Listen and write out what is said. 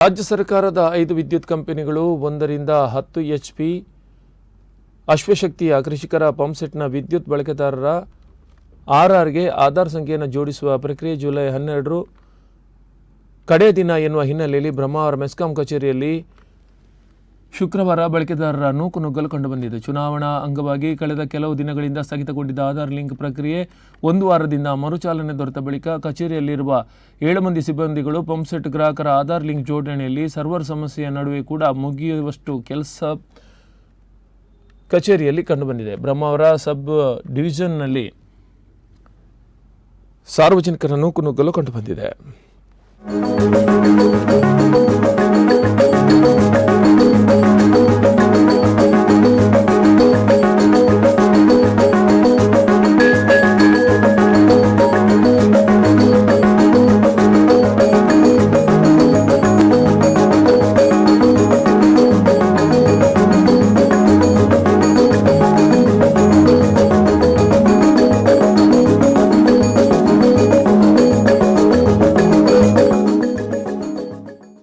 ರಾಜ್ಯ ಸರ್ಕಾರದ ಐದು ವಿದ್ಯುತ್ ಕಂಪನಿಗಳು ಒಂದರಿಂದ ಹತ್ತು ಎಚ್ ಪಿ ಅಶ್ವಶಕ್ತಿಯ ಕೃಷಿಕರ ಪಂಪ್ಸೆಟ್ನ ವಿದ್ಯುತ್ ಬಳಕೆದಾರರ ಆರ್ಆರ್ಗೆ ಆಧಾರ್ ಸಂಖ್ಯೆಯನ್ನು ಜೋಡಿಸುವ ಪ್ರಕ್ರಿಯೆ ಜುಲೈ ಹನ್ನೆರಡರು ಕಡೇ ದಿನ ಎನ್ನುವ ಹಿನ್ನೆಲೆಯಲ್ಲಿ ಬ್ರಹ್ಮಾವರ ಮೆಸ್ಕಾಂ ಕಚೇರಿಯಲ್ಲಿ ಶುಕ್ರವಾರ ಬಳಕೆದಾರರ ನೂಕು ನುಗ್ಗಲು ಕಂಡುಬಂದಿದೆ. ಚುನಾವಣಾ ಅಂಗವಾಗಿ ಕಳೆದ ಕೆಲವು ದಿನಗಳಿಂದ ಸ್ಥಗಿತಗೊಂಡಿದ್ದ ಆಧಾರ್ ಲಿಂಕ್ ಪ್ರಕ್ರಿಯೆ ಒಂದು ವಾರದಿಂದ ಮರುಚಾಲನೆ ದೊರೆತ ಬಳಿಕ ಕಚೇರಿಯಲ್ಲಿರುವ ಏಳು ಮಂದಿ ಸಿಬ್ಬಂದಿಗಳು ಪಂಪ್ಸೆಟ್ ಗ್ರಾಹಕರ ಆಧಾರ್ ಲಿಂಕ್ ಜೋಡಣೆಯಲ್ಲಿ ಸರ್ವರ್ ಸಮಸ್ಯೆಯ ನಡುವೆ ಕೂಡ ಮುಗಿಯುವಷ್ಟು ಕೆಲಸ ಕಚೇರಿಯಲ್ಲಿ ಕಂಡುಬಂದಿದೆ. ಬ್ರಹ್ಮಾವರ ಸಬ್ ಡಿವಿಷನ್ನಲ್ಲಿ ಸಾರ್ವಜನಿಕರ ನೂಕು ನುಗ್ಗಲು ಕಂಡುಬಂದಿದೆ.